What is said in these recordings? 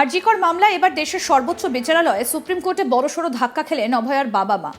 আরজিকর মামলায় এবার দেশের সর্বোচ্চ বিচারালয়ে সুপ্রিম কোর্টে বড়সড় ধাক্কা খেলেন অভয়ার বাবা মা।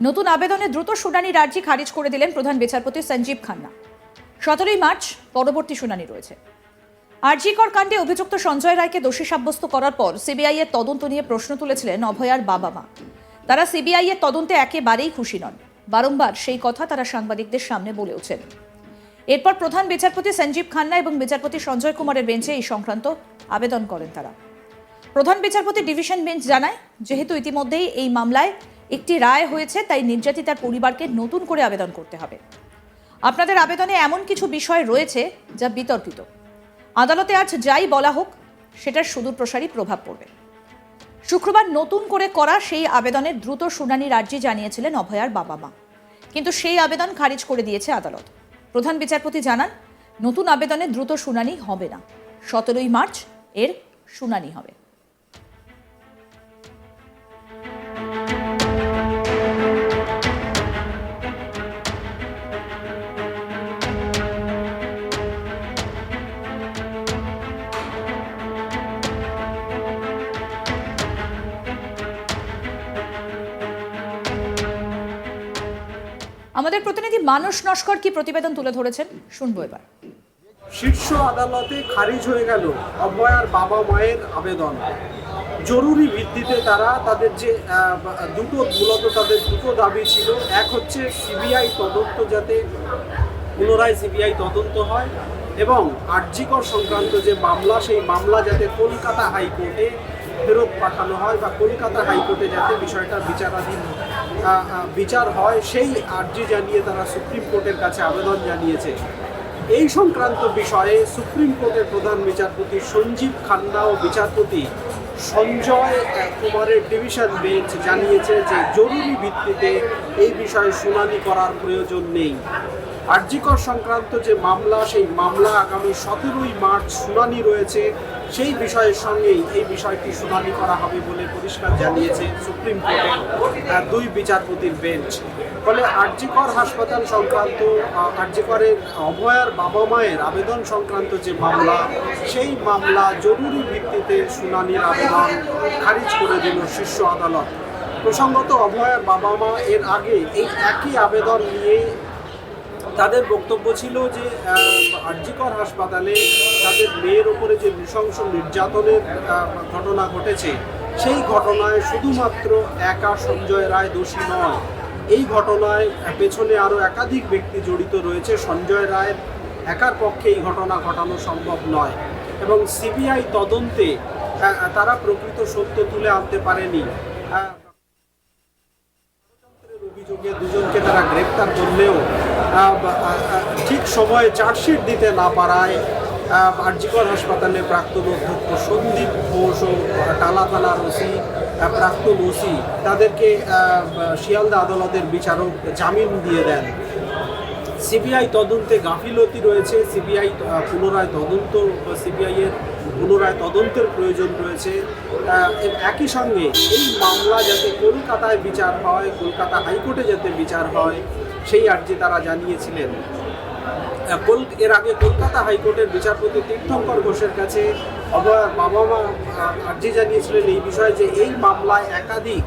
নতুন আবেদনে দ্রুত শুনানির আর্জি খারিজ করে দিলেন প্রধান বিচারপতি সঞ্জীব খান্না। সতেরোই মার্চ পরবর্তী শুনানি রয়েছে। আরজিকর কাণ্ডে অভিযুক্ত সঞ্জয় রায়কে দোষী সাব্যস্ত করার পর সিবিআই এর তদন্ত নিয়ে প্রশ্ন তুলেছিলেন অভয়ার বাবা মা। তারা সিবিআই এর তদন্তে একেবারেই খুশি নন। বারংবার সেই কথা তারা সাংবাদিকদের সামনে বলেওছেন। এরপর প্রধান বিচারপতি সঞ্জীব খান্না এবং বিচারপতি সঞ্জয় কুমারের বেঞ্চে এই সংক্রান্ত আবেদন করেন তারা। প্রধান বিচারপতি ডিভিশন বেঞ্চ জানায়, যেহেতু ইতিমধ্যেই এই মামলায় একটি রায় হয়েছে, তাই নির্যাতিতার পরিবারকে নতুন করে আবেদন করতে হবে। আপনাদের আবেদনে এমন কিছু বিষয় রয়েছে যা বিতর্কিত। আদালতে আজ যাই বলা হোক, সেটার সুদূর প্রসারী প্রভাব পড়বে। শুক্রবার নতুন করে করা সেই আবেদনের দ্রুত শুনানির আর্জি জানিয়েছিলেন অভয়ার বাবা মা। কিন্তু সেই আবেদন খারিজ করে দিয়েছে আদালত। প্রধান বিচারপতি জানান নতুন আবেদনে দ্রুত শুনানি হবে না। সতেরোই মার্চ এর শুনানি হবে। আমাদের প্রতিনিধি মানুষ নস্কর কি প্রতিবেদন তুলে ধরেছেন? শুনব এবার। শীর্ষ আদালতে খারিজ হয়ে গেল অভয়ার বাবা মায়ের আবেদন। জরুরি ভিত্তিতে তারা তাদের যে দুটো মূলত তাদের দুটো দাবি ছিল। এক হচ্ছে সিবিআই তদন্ত যাতে পুনরায় সিবিআই তদন্ত হয় এবং আর্জিকর সংক্রান্ত যে মামলা সেই মামলা যাতে কলকাতা হাইকোর্টে ফেরত পাঠানো হয় বা কলকাতা হাইকোর্টে যাতে বিষয়টা বিচারাধীন আহ, বিচার হয়, সেই আর্জি জানিয়ে তারা সুপ্রিম কোর্টের কাছে আবেদন জানিয়েছে। এই সংক্রান্ত বিষয়ে সুপ্রিম কোর্টের প্রধান বিচারপতি সঞ্জীব খান্না ও বিচারপতি সঞ্জয় কুমারের ডিভিশন বেঞ্চ জানিয়েছে যে জরুরি ভিত্তিতে এই বিষয়ে শুনানি করার প্রয়োজন নেই। আর্জিকর সংক্রান্ত যে মামলা, সেই মামলা আগামী সতেরোই মার্চ শুনানি রয়েছে। সেই বিষয়ের সঙ্গেই এই বিষয়টি শুনানি করা হবে বলে পরিষ্কার জানিয়েছে সুপ্রিম কোর্টের দুই বিচারপতির বেঞ্চ। ফলে আর্জিকর হাসপাতাল সংক্রান্ত আহ, আর্জিকরের অভয়ার বাবা মায়ের আবেদন সংক্রান্ত যে মামলা সেই মামলা জরুরি ভিত্তিতে শুনানির আবেদন খারিজ করে দিল শীর্ষ আদালত। প্রসঙ্গত অভয়ার বাবা মা এর আগে এই একই আবেদন নিয়ে তাদের বক্তব্য ছিল যে আহ, আরজিকর হাসপাতালে তাদের মেয়ের ওপরে যে নৃশংস নির্যাতনের ঘটনা ঘটেছে সেই ঘটনায় শুধুমাত্র একা সঞ্জয় রায় দোষী নয়। এই ঘটনায় পেছনে আরও একাধিক ব্যক্তি জড়িত রয়েছে। সঞ্জয় রায়ের একার পক্ষে এই ঘটনা ঘটানো সম্ভব নয় এবং সিবিআই তদন্তে তারা প্রকৃত সত্য তুলে আনতে পারেনি। অভিযোগে দুজনকে তারা গ্রেপ্তার করলেও ঠিক সময়ে চার্জশিট দিতে না পারায় আরজিকর হাসপাতালে প্রাক্তন অধ্যক্ষ সন্দীপ ঘোষ ও টালা থানার ওসি প্রাক্তন ওসি, তাদেরকে শিয়ালদা আদালতের বিচারক জামিন দিয়ে দেন। সিবিআই তদন্তে গাফিলতি রয়েছে, সিবিআই পুনরায় তদন্ত, সিবিআই এর পুনরায় তদন্তের প্রয়োজন রয়েছে। একই সঙ্গে এই মামলা যাতে কলকাতায় বিচার হয়, কলকাতা হাইকোর্টে যাতে বিচার হয় সেই আর্জি তারা জানিয়েছিলেন। এর আগে কলকাতা হাইকোর্টের বিচারপতি তীর্থঙ্কর ঘোষের কাছে অভয়ার বাবা মা আর্জি জানিয়েছিলেন এই বিষয়ে যে এই মামলায় একাধিক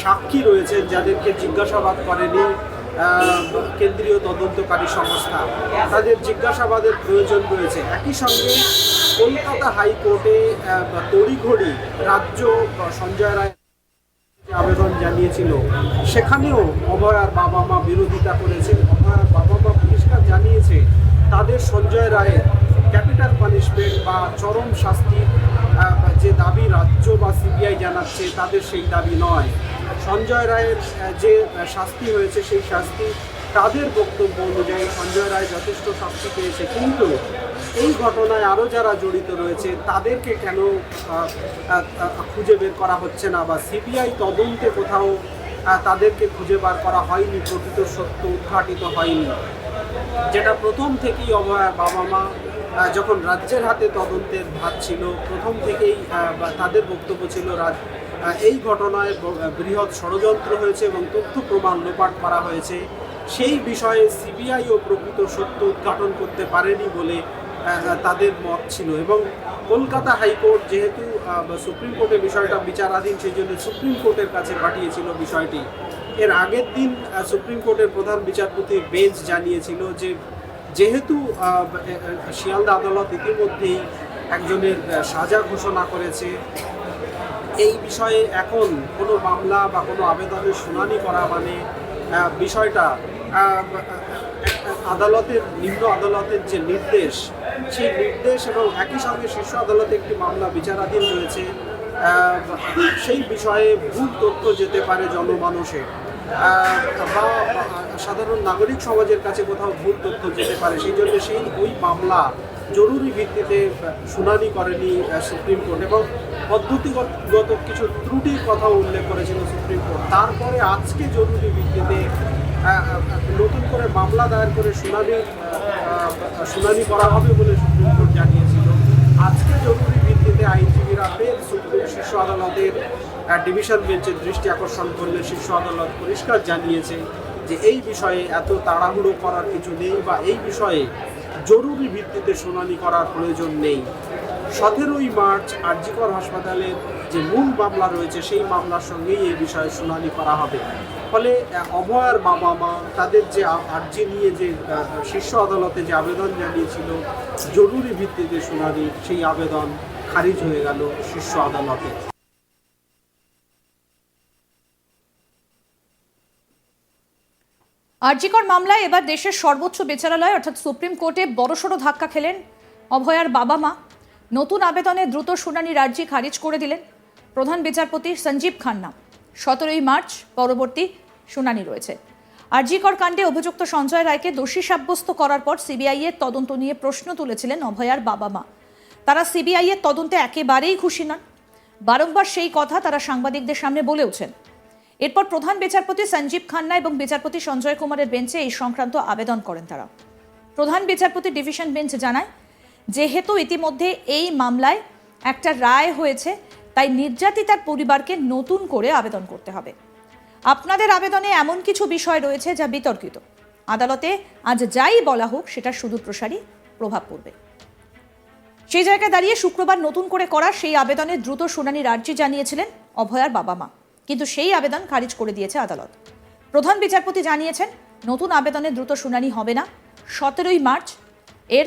সাক্ষী রয়েছেন যাদেরকে জিজ্ঞাসাবাদ করেনি কেন্দ্রীয় তদন্তকারী সংস্থা। তাদের জিজ্ঞাসাবাদের প্রয়োজন রয়েছে। একই সঙ্গে কলকাতা হাইকোর্টে তড়িঘড়ি রাজ্য সঞ্জয় রায় আবেদন জানিয়েছিল। সেখানেও অভয়ার বাবা মা বিরোধিতা করেছে অভয়ার বাবা মা পরিষ্কার জানিয়েছে তাদের সঞ্জয় রায়ের ক্যাপিটাল পানিশমেন্ট বা চরম শাস্তির যে দাবি রাজ্য বা সিবিআই জানাচ্ছে তাদের সেই দাবি নয়। সঞ্জয় রায়ের যে শাস্তি হয়েছে সেই শাস্তি তাদের বক্তব্য অনুযায়ী সঞ্জয় রায় যথেষ্ট শাস্তি পেয়েছে। কিন্তু এই ঘটনায় আরও যারা জড়িত রয়েছে, তাদেরকে কেন খুঁজে বের করা হচ্ছে না? বা সিবিআই তদন্তে কোথাও তাদেরকে খুঁজে বার করা হয়নি, প্রকৃত সত্য উদ্ঘাটিত হয়নি? যেটা প্রথম থেকেই অভয়ার বাবা মা যখন রাজ্যের হাতে তদন্তের ভাত ছিল, প্রথম থেকেই তাদের বক্তব্য ছিল, রাজ এই ঘটনায় বৃহৎ ষড়যন্ত্র হয়েছে এবং তথ্য প্রমাণ লোপাট করা হয়েছে। সেই বিষয়ে সিবিআইও প্রকৃত সত্য উদ্ঘাটন করতে পারেনি বলে তাদের মত ছিল। এবং কলকাতা হাইকোর্ট যেহেতু সুপ্রিম কোর্টের বিষয়টা বিচারাধীন সেই জন্য সুপ্রিম কোর্টের কাছে পাঠিয়েছিল বিষয়টি। এর আগের দিন সুপ্রিম কোর্টের প্রধান বিচারপতির বেঞ্চ জানিয়েছিল যে, যেহেতু শিয়ালদা আদালত ইতিমধ্যেই একজনের সাজা ঘোষণা করেছে, এই বিষয়ে এখন কোনো মামলা বা কোনো আবেদনের শুনানি করা মানে বিষয়টা আদালতের, নিম্ন আদালতের যে নির্দেশ সেই নির্দেশ এবং একই সঙ্গে শীর্ষ আদালতে একটি মামলা বিচারাধীন রয়েছে সেই বিষয়ে ভুল তথ্য যেতে পারে জনমানুষের। আহ, বা সাধারণ নাগরিক সমাজের কাছে কোথাও ভুল তথ্য যেতে পারে সেই জন্য সেই ওই মামলা জরুরি ভিত্তিতে শুনানি করেনি সুপ্রিম কোর্ট এবং পদ্ধতিগত কিছু ত্রুটির কথা উল্লেখ করেছিল সুপ্রিম কোর্ট। তারপরে আজকে জরুরি ভিত্তিতে নতুন করে মামলা দায়ের করে শুনানি শুনানি করা হবে বলে সুপ্রিম কোর্ট জানিয়েছিল। আজকে জরুরি ভিত্তিতে আইনজীবীরা ফের সুপ্রিম শীর্ষ আদালতের ডিভিশন বেঞ্চের দৃষ্টি আকর্ষণ করলে শীর্ষ আদালত পরিষ্কার জানিয়েছে যে এই বিষয়ে এত তাড়াহুড়ো করার কিছু নেই বা এই বিষয়ে জরুরি ভিত্তিতে শুনানি করার প্রয়োজন নেই। সতেরোই মার্চ আরজিকর হাসপাতালের যে মূল মামলা রয়েছে, সেই মামলার সঙ্গেই এই বিষয়ে শুনানি করা হবে। ফলে অভয়ার বাবা মা তাদের যে আর্জি নিয়ে যে শীর্ষ আদালতে যে আবেদন জানিয়েছিল, জরুরি ভিত্তিতে শুনানি, সেই আবেদন খারিজ হয়ে গেল শীর্ষ আদালতে। আরজিকর মামলায় এবার দেশের সর্বোচ্চ বিচারালয়, অর্থাৎ সুপ্রিম কোর্টে বড়সড় ধাক্কা খেলেন অভয়ার বাবা মা। নতুন আবেদনে দ্রুত শুনানি আর্জি খারিজ করে দিলেন প্রধান বিচারপতি সঞ্জীব খান্না। সতেরোই মার্চ পরবর্তী শুনানি রয়েছে। আরজিকর কাণ্ডে অভিযুক্ত সঞ্জয় রায়কে দোষী সাব্যস্ত করার পর সিবিআই এর তদন্ত নিয়ে প্রশ্ন তুলেছিলেন অভয়ার বাবা মা। তারা সিবিআই এর তদন্তে একেবারেই খুশি নন। বারংবার সেই কথা তারা সাংবাদিকদের সামনে বলেওছেন এরপর প্রধান বিচারপতি সঞ্জীব খান্না এবং বিচারপতি সঞ্জয় কুমারের বেঞ্চে এই সংক্রান্ত আবেদন করেন তারা। প্রধান বিচারপতি ডিভিশন বেঞ্চ জানায় যেহেতু ইতিমধ্যে এই মামলায় একটা রায় হয়েছে, তাই নির্যাতিতার পরিবারকে নতুন করে আবেদন করতে হবে। আপনাদের আবেদনে এমন কিছু বিষয় রয়েছে যা বিতর্কিত। আদালতে আজ যাই বলা হোক, সেটা সুদূর প্রসারী প্রভাব পড়বে। সেই জায়গায় দাঁড়িয়ে শুক্রবার নতুন করে করা সেই আবেদনে দ্রুত শুনানির আর্জি জানিয়েছিলেন অভয়ার বাবা মা। কিন্তু সেই আবেদন খারিজ করে দিয়েছে আদালত। প্রধান বিচারপতি জানিয়েছেন, নতুন আবেদনে দ্রুত শুনানি হবে না। সতেরোই মার্চ, এর